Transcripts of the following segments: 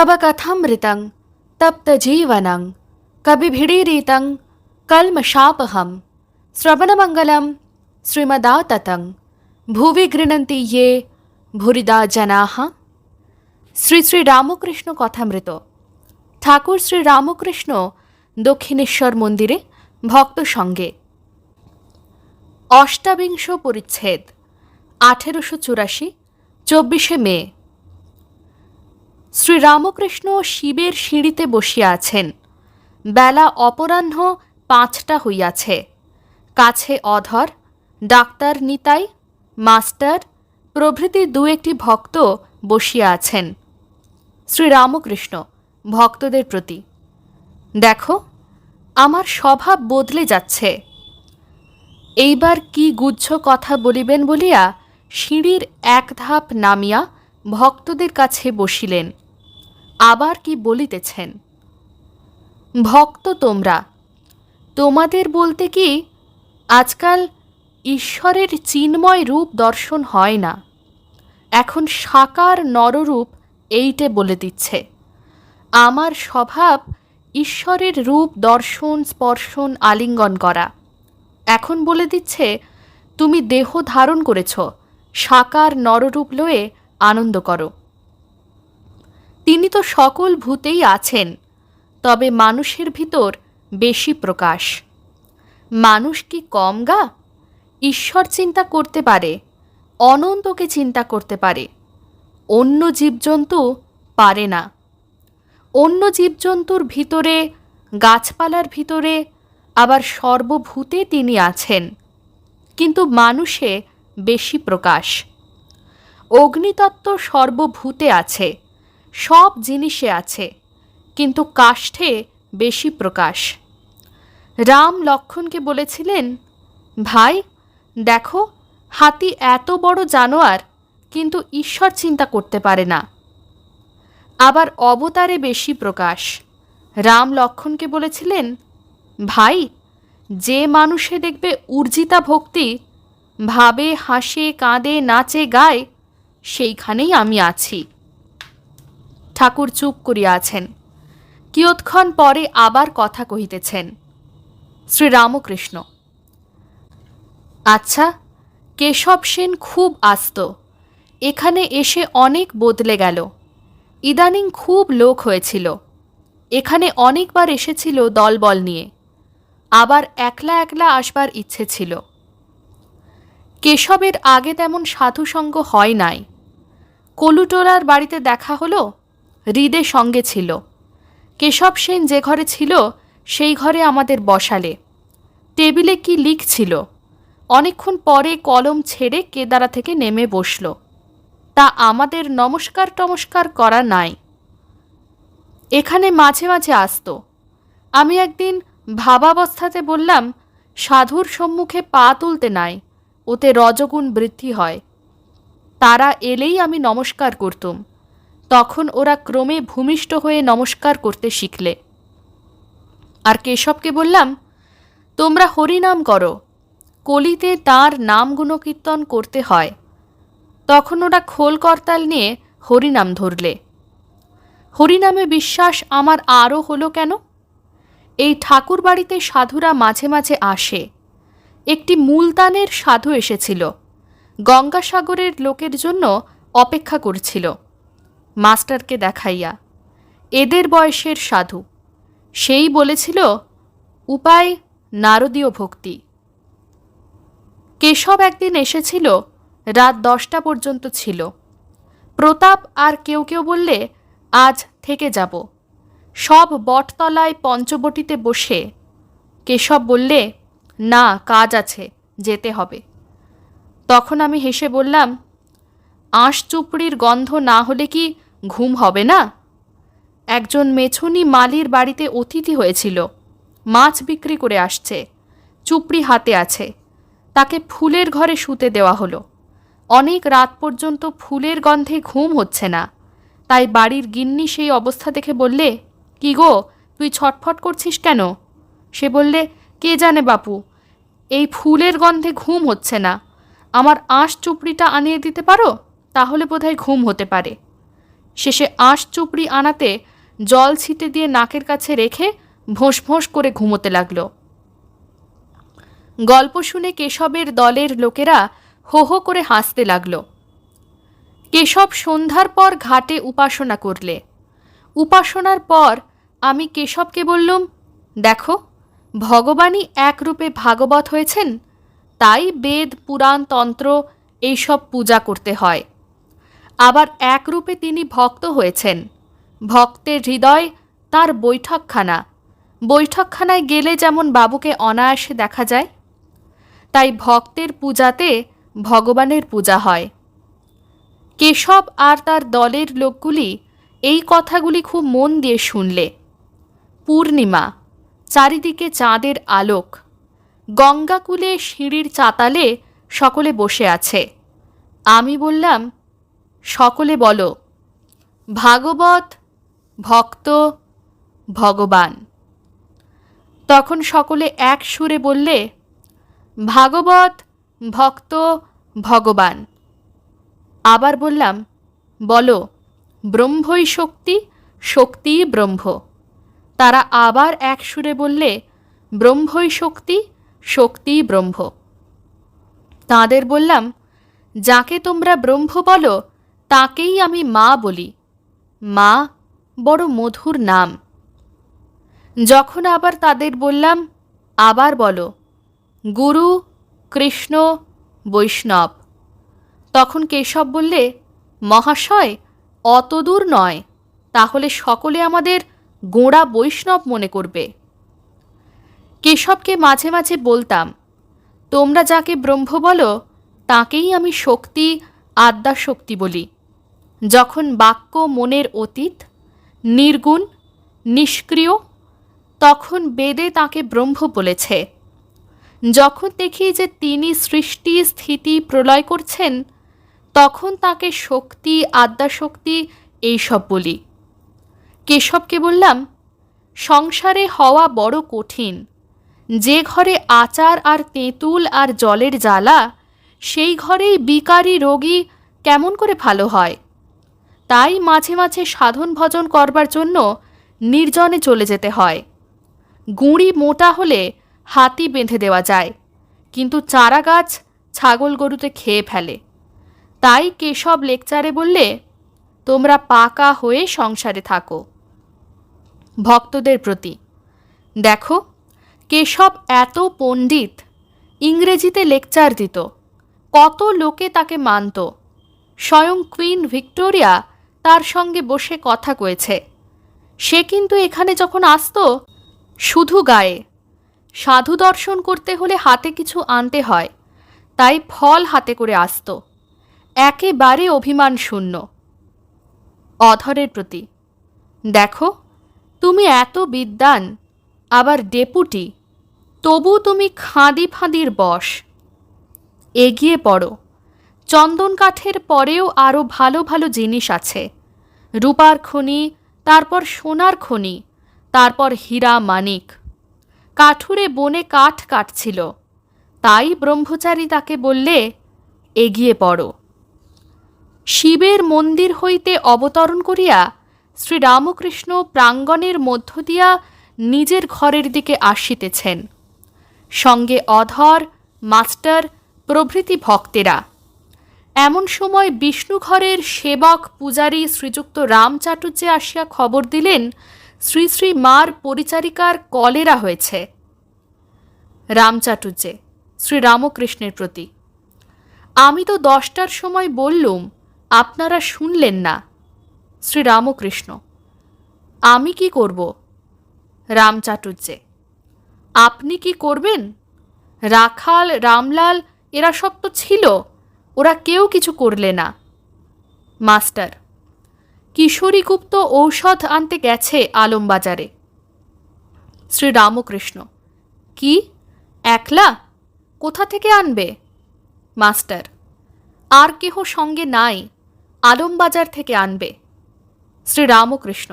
तव कथमृतं तप्तजीवनं कविभिडीरितं कल्मषापहं श्रवणमङ्गलं श्रीमदाततं ভুবি গৃণন্তি ইয়ে ভুরিদা জানাহা শ্রী শ্রী রামকৃষ্ণ কথামৃত ঠাকুর শ্রী রামকৃষ্ণ দক্ষিণেশ্বর মন্দিরে ভক্ত সঙ্গে অষ্টাবিংশ পরিচ্ছেদ আঠেরোশো চুরাশি চব্বিশে মে শ্রী রামকৃষ্ণ শিবের সিঁড়িতে বসিয়া আছেন। বেলা অপরাহ্ন পাঁচটা হইয়াছে। কাছে অধর, ডাক্তার নিতাই, মাস্টার, প্রভৃতি দু একটি ভক্ত বসিয়া আছেন। শ্রীরামকৃষ্ণ, ভক্তদের প্রতি, দেখো, আমার স্বভাব বদলে যাচ্ছে। এইবার কি গুচ্ছ কথা বলিবেন বলিয়া সিঁড়ির এক ধাপ নামিয়া ভক্তদের কাছে বসিলেন। আবার কি বলিতেছেন? ভক্ত তোমরা, তোমাদের বলতে কি আজকাল ঈশ্বরের চিন্ময় রূপ দর্শন হয় না? এখন সাকার নররূপ এইটে বলে দিচ্ছে, আমার স্বভাব ঈশ্বরের রূপ দর্শন, স্পর্শন, আলিঙ্গন করা। এখন বলে দিচ্ছে, তুমি দেহ ধারণ করেছ, সাকার নররূপ লয়ে আনন্দ করো। তিনি তো সকল ভূতেই আছেন, তবে মানুষের ভিতর বেশি প্রকাশ। মানুষ কি কম গা? ঈশ্বর চিন্তা করতে পারে, অনন্তকে চিন্তা করতে পারে। অন্য জীবজন্তু পারে না। অন্য জীবজন্তুর ভিতরে, গাছপালার ভিতরে আবার সর্বভূতে তিনি আছেন, কিন্তু মানুষে বেশি প্রকাশ। অগ্নিতত্ত্ব সর্বভূতে আছে। সব জিনিসে আছে, কিন্তু কাষ্ঠে বেশি প্রকাশ। রাম লক্ষণকে বলেছিলেন, ভাই, দেখো, হাতি এত বড় জানোয়ার, কিন্তু ঈশ্বর চিন্তা করতে পারে না। আবার অবতারে বেশি প্রকাশ। রাম লক্ষণকে বলেছিলেন, ভাই, যে মানুষে দেখবে উর্জিতা ভক্তি, ভাবে, হাসে, কাঁদে, নাচে, গায়, সেইখানেই আমি আছি। ঠাকুর চুপ করিয়া আছেন কিয়ৎক্ষণ পরে আবার কথা কহিতেছেন, শ্রীরামকৃষ্ণ আচ্ছা কেশব সেন খুব আস্ত, এখানে এসে অনেক বদলে গেল। ইদানিং খুব লোক হয়েছিল, এখানে অনেকবার এসেছিল দলবল নিয়ে, আবার একলা একলা আসবার ইচ্ছে ছিল। কেশবের আগে তেমন সাধুসঙ্গ হয় নাই। কলুটোলার বাড়িতে দেখা হলো? হৃদে সঙ্গে ছিল। কেশব সেন যে ঘরে ছিল, সেই ঘরে আমাদের বসালে। টেবিলে কি লিখছিল অনেকক্ষণ পরে কলম ছেড়ে কেদারা থেকে নেমে বসল। তা আমাদের নমস্কার টমস্কার করা নাই। এখানে মাঝে মাঝে আসতো। আমি একদিন ভাবাবস্থাতে বললাম, সাধুর সম্মুখে পা তুলতে নাই, ওতে রজগুণ বৃদ্ধি হয়। তারা এলেই আমি নমস্কার করতুম। তখন ওরা ক্রমে ভূমিষ্ঠ হয়ে নমস্কার করতে শিখলে। আর কেশবকে বললাম, তোমরা হরিনাম করো। কলিতে তার নাম গুণকীর্তন করতে হয়। তখন ওরা খোল করতাল নিয়ে হরিনাম ধরলে। হরিনামে বিশ্বাস আমার আরও হলো কেন? এই ঠাকুর বাড়িতে সাধুরা মাঝে মাঝে আসে। একটি মূলতানের সাধু এসেছিল। গঙ্গাসাগরের লোকের জন্য অপেক্ষা করছিল। মাস্টারকে দেখাইয়া, এদের বয়সের সাধু। সেই বলেছিল, উপায় নারদীয় ভক্তি। কেশব একদিন এসেছিল, রাত দশটা পর্যন্ত ছিল। প্রতাপ আর কেউ কেউ বললে, আজ থেকে যাব। সব বটতলায় পঞ্চবটিতে বসে কেশব বললে, না, কাজ আছে, যেতে হবে। তখন আমি হেসে বললাম আঁশ চুপড়ির গন্ধ না হলে কি ঘুম হবে না? একজন মেছুনি মালির বাড়িতে অতিথি হয়েছিল। মাছ বিক্রি করে আসছে। চুপড়ি হাতে আছে। তাকে ফুলের ঘরে শুতে দেওয়া হলো। অনেক রাত পর্যন্ত ফুলের গন্ধে ঘুম হচ্ছে না। তাই বাড়ির গিন্নি সেই অবস্থা দেখে বললে, কি গো, তুই ছটফট করছিস কেন? সে বললে, কে জানে বাপু, এই ফুলের গন্ধে ঘুম হচ্ছে না। আমার আঁশ চুপড়িটা আনিয়ে দিতে পারো? তাহলে বোধহয় ঘুম হতে পারে। শেষে আঁশ চুপড়ি আনাতে জল ছিটে দিয়ে নাকের কাছে রেখে ভোঁস ভোঁস করে ঘুমোতে লাগল। গল্প শুনে কেশবের দলের লোকেরা হো হো করে হাসতে লাগল। কেশব সন্ধ্যার পর ঘাটে উপাসনা করলে। উপাসনার পর আমি কেশবকে বললুম, দেখো, ভগবানই একরূপে ভাগবত হয়েছেন, তাই বেদ, পুরাণ, তন্ত্র, এইসব পূজা করতে হয়। আবার একরূপে তিনি ভক্ত হয়েছেন। ভক্তের হৃদয় তার বৈঠকখানা। বৈঠকখানায় গেলে যেমন বাবুকে অনায়াসে দেখা যায়, তাই ভক্তের পূজাতে ভগবানের পূজা হয়। কেশব আর তার দলের লোকগুলি এই কথাগুলি খুব মন দিয়ে শুনলে। পূর্ণিমা, চারিদিকে চাঁদের আলোক। গঙ্গাকুলে সিঁড়ির চাতালে সকলে বসে আছে। আমি বললাম সকলে বলো, ভাগবত, ভক্ত, ভগবান। তখন সকলে এক সুরে বললে, ভাগবত, ভক্ত, ভগবান। আবার বললাম, বলো, ব্রহ্মই শক্তি শক্তি ব্রহ্ম। তারা আবার এক সুরে বললে, ব্রহ্মই শক্তি শক্তি ব্রহ্ম। তাদের বললাম, যাকে তোমরা ব্রহ্ম বলো তাকেই আমি মা বলি। মা বড় মধুর নাম। যখন আবার তাদের বললাম, আবার বলো, গুরু, কৃষ্ণ, বৈষ্ণব। তখন কেশব বললে, মহাশয়, অত দূর নয়, তাহলে সকলে আমাদের গোঁড়া বৈষ্ণব মনে করবে। কেশবকে মাঝে মাঝে বলতাম, তোমরা যাকে ব্রহ্ম বলো, তাকেই আমি শক্তি আদ্যা শক্তি বলি। যখন বাক্য মনের অতীত, নির্গুণ, নিষ্ক্রিয়, তখন বেদে তাকে ব্রহ্ম বলেছে। যখন দেখি যে তিনি সৃষ্টি স্থিতি প্রলয় করছেন, তখন তাকে শক্তি, আদ্যাশক্তি এইসব বলি। কেশবকে বললাম, সংসারে হওয়া বড় কঠিন। যে ঘরে আচার আর তেঁতুল আর জলের জ্বালা, সেই ঘরেই বিকারী রোগী কেমন করে ভালো হয়? তাই মাঝে মাঝে সাধন ভজন করবার জন্য নির্জনে চলে যেতে হয়। গুঁড়ি মোটা হলে হাতি বেঁধে দেওয়া যায়, কিন্তু চারা গাছ ছাগল গরুতে খেয়ে ফেলে। তাই কেশব লেকচারে বললে, তোমরা পাকা হয়ে সংসারে থাকো। ভক্তদের প্রতি, দেখো, কেশব এত পণ্ডিত, ইংরেজিতে লেকচার দিত, কত লোকে তাকে মানত। স্বয়ং কুইন ভিক্টোরিয়া তার সঙ্গে বসে কথা কয়েছে। সে কিন্তু এখানে যখন আসতো, শুধু গায়ে। সাধু দর্শন করতে হলে হাতে কিছু আনতে হয়, তাই ফল হাতে করে আসত। একেবারে অভিমান শূন্য। অধরের প্রতি, দেখো, তুমি এত বিদ্বান, আবার ডেপুটি, তবু তুমি খাঁদি ফাঁদির বশ। এগিয়ে পড়ো। চন্দন কাঠের পরেও আরও ভালো ভালো জিনিস আছে। রূপার খনি, তারপর সোনার খনি, তারপর হীরা মানিক। কাঠুরে বনে কাঠ কাটছিল। তাই ব্রহ্মচারী তাকে বললে, এগিয়ে পড়ো। শিবের মন্দির হইতে অবতরণ করিয়া শ্রীরামকৃষ্ণ প্রাঙ্গণের মধ্য দিয়া নিজের ঘরের দিকে আসিতেছেন। সঙ্গে অধর, মাস্টার, প্রভৃতি ভক্তেরা এমন সময় বিষ্ণুঘরের সেবক পূজারী শ্রীযুক্ত রাম চাটুর্যে আসিয়া খবর দিলেন, শ্রী শ্রী মার পরিচারিকার কলেরা হয়েছে। রাম চাটুর্যে, শ্রী রামকৃষ্ণের প্রতি। আমি তো দশটার সময় বললুম, আপনারা শুনলেন না। শ্রীরামকৃষ্ণ আমি কি করব? রাম চাটুর্যে, আপনি কি করবেন? রাখাল, রামলাল, এরা সব তো ছিল। ওরা কেউ কিছু করলে না। মাস্টার, কিশোরীগুপ্ত ঔষধ আনতে গেছে আলমবাজারে। শ্রী রামকৃষ্ণ কি? একলা? কোথা থেকে আনবে? মাস্টার, আর কেহ সঙ্গে নাই, আলমবাজার থেকে আনবে। শ্রী রামকৃষ্ণ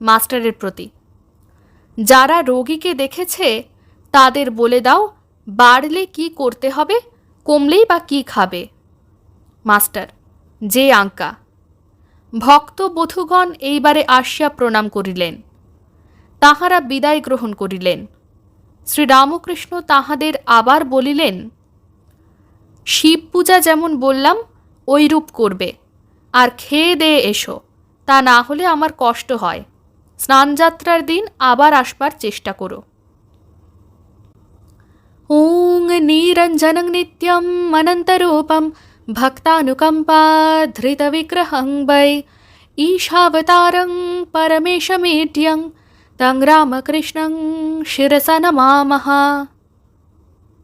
মাস্টারের প্রতি, যারা রোগীকে দেখেছে, তাদের বলে দাও, বাড়লে কি করতে হবে, কমলেই বা কি খাবে। মাস্টার যে আঙ্কা। ভক্ত বধূগণ এইবারে আসিয়া প্রণাম করিলেন। তাহারা বিদায় গ্রহণ করিলেন। শ্রীরামকৃষ্ণ তাহাদের আবার বলিলেন, শিব পূজা যেমন বললাম ওইরূপ করবে। আর খেয়ে দেয়ে এসো, তা না হলে আমার কষ্ট হয়। স্নানযাত্রার দিন আবার আসবার চেষ্টা করো। ওং নিরঞ্জনং নিত্যম অনন্তরূপম भक्तानुकम्पाधृतविग्रहं वै ईशावतारं परमेशमेड्यं तं रामकृष्णं शिरसा नमामः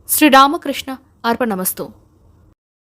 श्रीरामकृष्ण अर्पणमस्तु